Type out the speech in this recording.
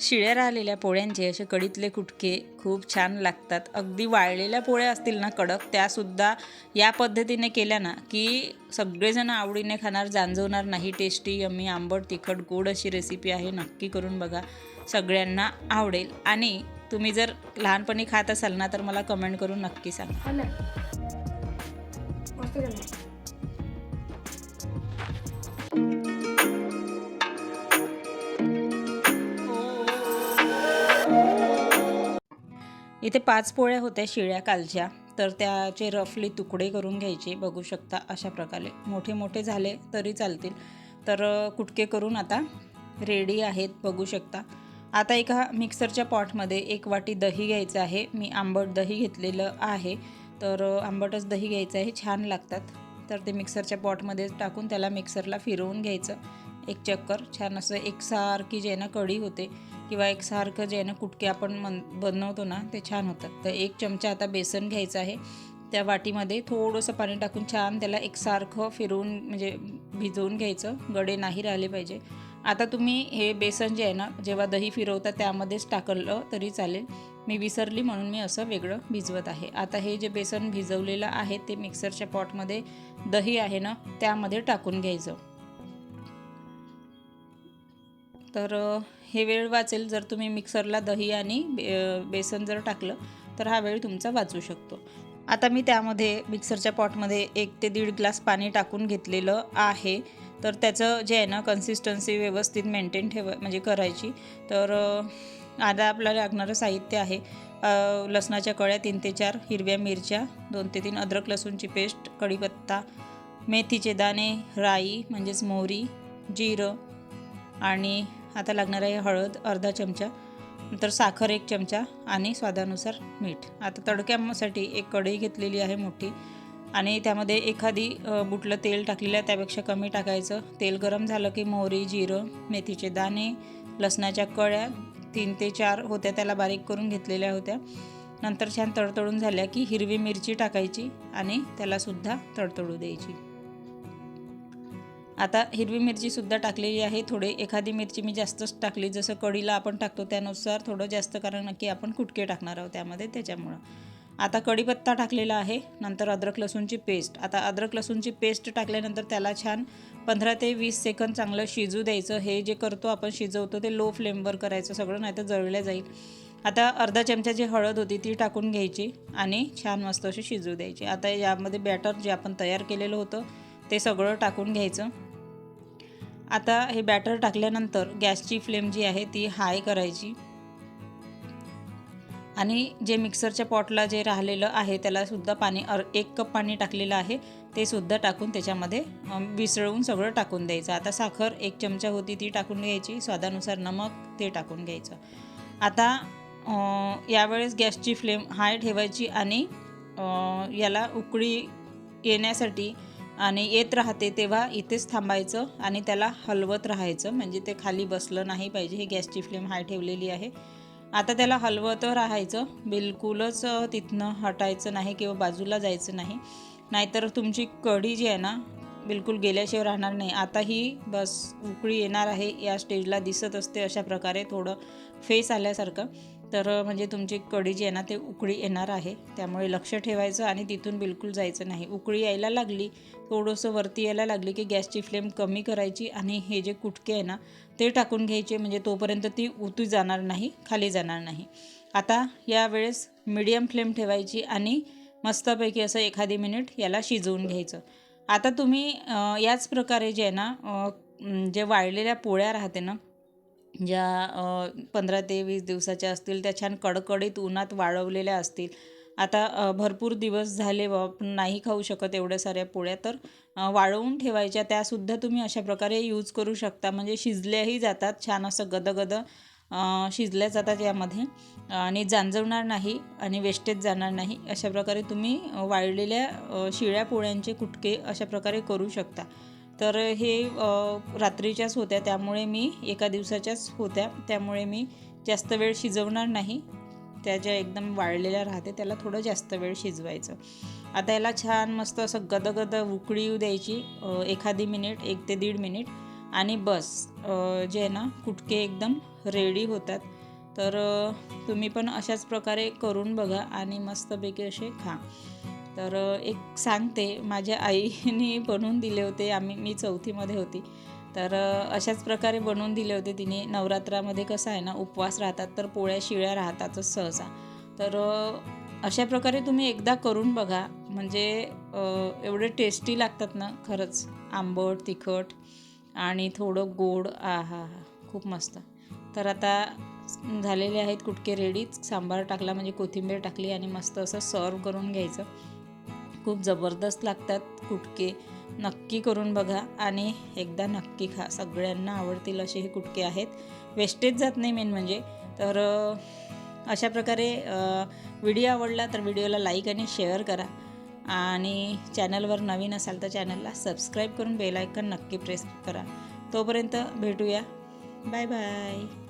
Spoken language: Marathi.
शिळ्या राहिलेल्या पोळ्यांचे असे कडीतले कुटके खूप छान लागतात. अगदी वाळलेल्या पोळ्या असतील ना कडक त्यासुद्धा या पद्धतीने केल्या ना की सगळेजण आवडीने खाणार जांजवणार नाही. टेस्टी यम्मी आंबट तिखट गोड अशी रेसिपी आहे. नक्की करून बघा. सगळ्यांना आवडेल. आणि तुम्ही जर लहानपणी खात असाल ना तर मला कमेंट करून नक्की सांगा. इथे पाच पोळ्या होत्या शिळ्या कालच्या. तर त्याचे रफली तुकडे करून घ्यायचे. बघू शकता अशा प्रकारे. मोठे मोठे झाले तरी चालतील. तर कुटके करून आता रेडी आहेत. बघू शकता. आता एका मिक्सरच्या पॉटमध्ये एक वाटी दही घ्यायचं आहे. मी आंबट दही घेतलेलं आहे. तर आंबटच दही घ्यायचं आहे. छान लागतात. तर ते मिक्सरच्या पॉटमध्ये टाकून त्याला मिक्सरला फिरवून घ्यायचं. एक चक्कर. छान असं एकसारखी जे आहे ना कढी होते. किंवा एकसारखं जे आहे ना कुटके आपण मन बनवतो ना ते छान होतात. तर एक चमचा आता बेसन घ्यायचं आहे. त्या वाटीमध्ये थोडंसं पाणी टाकून छान त्याला एकसारखं फिरवून म्हणजे भिजवून घ्यायचं. गडे नाही राहिले पाहिजे. आता तुम्ही हे बेसन जे आहे ना जेव्हा दही फिरवता त्यामध्येच टाकलं तरी चालेल. मी विसरली म्हणून मी असं वेगळं भिजवत आहे. आता हे जे बेसन भिजवलेलं आहे ते मिक्सरच्या पॉटमध्ये दही आहे ना त्यामध्ये टाकून घ्यायचं. तर हे वेळ वाचेल जर तुम्ही मिक्सरला दही आणि बे बेसन जर टाकलं तर हा वेळ तुमचा वाचू शकतो. आता मी त्यामध्ये मिक्सरच्या पॉटमध्ये एक ते दीड ग्लास पाणी टाकून घेतलेलं आहे. तर त्याचं जे आहे ना कन्सिस्टन्सी व्यवस्थित मेंटेन ठेव म्हणजे करायची. तर आता आपल्याला लागणारं साहित्य आहे. लसणाच्या कळ्या तीन ते चार हिरव्या मिरच्या दोन ते तीन अद्रक लसूणची पेस्ट कढीपत्ता मेथीचे दाणे राई म्हणजेच मोहरी जिरं आणि आता लागणार आहे हळद अर्धा चमचा नंतर साखर एक चमचा आणि स्वादानुसार मीठ. आता तडक्यासाठी एक कढई घेतलेली आहे मोठी आणि त्यामध्ये एखादी बुटलं तेल टाकलेलं आहे त्यापेक्षा कमी टाकायचं. तेल गरम झालं की मोहरी जिरं मेथीचे दाणे लसणाच्या कळ्या तीन ते चार होत्या त्याला बारीक करून घेतलेल्या होत्या. नंतर छान तडतडून झाल्या की हिरवी मिरची टाकायची आणि त्यालासुद्धा तडतडू द्यायची. आता हिरवी मिरचीसुद्धा टाकलेली आहे. थोडे एखादी मिरची मी जास्तच टाकली. जसं कढीला आपण टाकतो त्यानुसार थोडं जास्त कारण नक्की आपण कुटके टाकणार आहोत त्यामध्ये त्याच्यामुळं. आता कढीपत्ता टाकलेला आहे. नंतर अद्रक लसूणची पेस्ट. आता अद्रक लसूणची पेस्ट टाकल्यानंतर त्याला छान पंधरा ते वीस सेकंद चांगलं शिजू द्यायचं. हे जे करतो आपण शिजवतो ते लो फ्लेमवर करायचं सगळं नाही तर जळलं जाईल. आता अर्धा चमचा जी हळद होती ती टाकून घ्यायची आणि छान मस्त अशी शिजू द्यायची. आता यामध्ये बॅटर जे आपण तयार केलेलं होतं ते सगळं टाकून घ्यायचं. आता हे बॅटर टाकल्यानंतर गॅसची फ्लेम जी आहे ती हाय करायची. आणि जे मिक्सरच्या पॉटला जे राहिलेलं आहे त्यालासुद्धा पाणी अर एक कप पाणी टाकलेलं आहे ते सुद्धा टाकून त्याच्यामध्ये अं, सगळं टाकून द्यायचं. आता साखर एक चमचा होती ती टाकून घ्यायची. स्वादानुसार नमक ते टाकून घ्यायचं. आता यावेळेस गॅसची फ्लेम हाय ठेवायची आणि याला उकळी येण्यासाठी आणि येत राहते तेव्हा इथेच थांबायचं आणि त्याला हलवत राहायचं. म्हणजे ते खाली बसलं नाही पाहिजे. ही गॅसची फ्लेम हाय ठेवलेली आहे. आता त्याला हलवत राहायचं. बिलकुलच तिथनं हटायचं नाही किंवा बाजूला जायचं नाही. नाहीतर तुमची कढी जी आहे ना बिलकुल गेल्याशिवाय राहणार नाही. आता ही बस उकळी येणार आहे या स्टेजला दिसत असते अशा प्रकारे थोडं फेस आल्यासारखं. तर म्हणजे तुमची कढी जी आहे ना ते उकळी येणार आहे. त्यामुळे लक्ष ठेवायचं आणि तिथून बिलकुल जायचं नाही. उकळी यायला लागली थोडंसं वरती यायला लागली की गॅसची फ्लेम कमी करायची आणि हे जे कुटके आहे ना ते टाकून घ्यायचे. म्हणजे तोपर्यंत ती उतू जाणार नाही खाली जाणार नाही. आता यावेळेस मीडियम फ्लेम ठेवायची आणि मस्तपैकी असं एखादी मिनिट याला शिजवून घ्यायचं. आता तुम्ही याच प्रकारे जे आहे ना जे वाळलेल्या पोळ्या राहते ना ज्या पंधरा ते वीस दिवसाच्या असतील त्या छान कडकडीत उन्हात वाळवलेल्या असतील. आता भरपूर दिवस झाले बा नाही खाऊ शकत एवढ्या साऱ्या पोळ्या तर वाळवून ठेवायच्या. त्यासुद्धा तुम्ही अशा प्रकारे यूज करू शकता. म्हणजे शिजल्याही जातात छान असं गदगद शिजल्या जातात यामध्ये. आणि जांजवणार नाही आणि वेस्टेज जाणार नाही अशा प्रकारे तुम्ही वाळलेल्या शिळ्या पोळ्यांचे कुटके अशा प्रकारे करू शकता. तर हे रात्रीच्याच होत्या त्यामुळे मी एका दिवसाच्याच होत्या. त्यामुळे मी जास्त वेळ शिजवणार नाही. त्या ज्या एकदम वाळलेल्या राहते त्याला थोडं जास्त वेळ शिजवायचं. आता याला छान मस्त असं गदगद उकळी येऊ द्यायची एखादी मिनिट एक ते दीड मिनिट. आणि बस जे आहे ना कुटके एकदम रेडी होतात. तर तुम्ही पण अशाच प्रकारे करून बघा आणि मस्तपैकी असे खा. तर एक सांगते माझ्या आईने बनवून दिले होते आम्ही मी चौथीमध्ये होती. तर अशाच प्रकारे बनवून दिले होते तिने. नवरात्रामध्ये कसं आहे ना उपवास राहतात तर पोळ्या शिळ्या राहतातच सहसा. तर अशा प्रकारे तुम्ही एकदा करून बघा. म्हणजे एवढे टेस्टी लागतात ना खरंच. आंबट तिखट आणि थोडं गोड. आ हा हा खूप मस्त. तर आता झालेले आहेत कुटके रेडीच सांबार टाकला म्हणजे कोथिंबीर टाकली आणि मस्त असं सर्व करून घ्यायचं. खूप जबरदस्त लागतात कुटके. नक्की करून बघा आणि एकदा नक्की खा. सगळ्यांना आवडतील असे हे कुटके आहेत. वेस्टेज जात नाही मेन म्हणजे. तर अशा प्रकारे व्हिडिओ आवडला तर व्हिडिओला लाईक आणि शेअर करा. आणि चॅनलवर नवीन असाल तर चॅनलला सबस्क्राईब करून बेल आयकन नक्की प्रेस करा. तोपर्यंत भेटूया. Bye bye.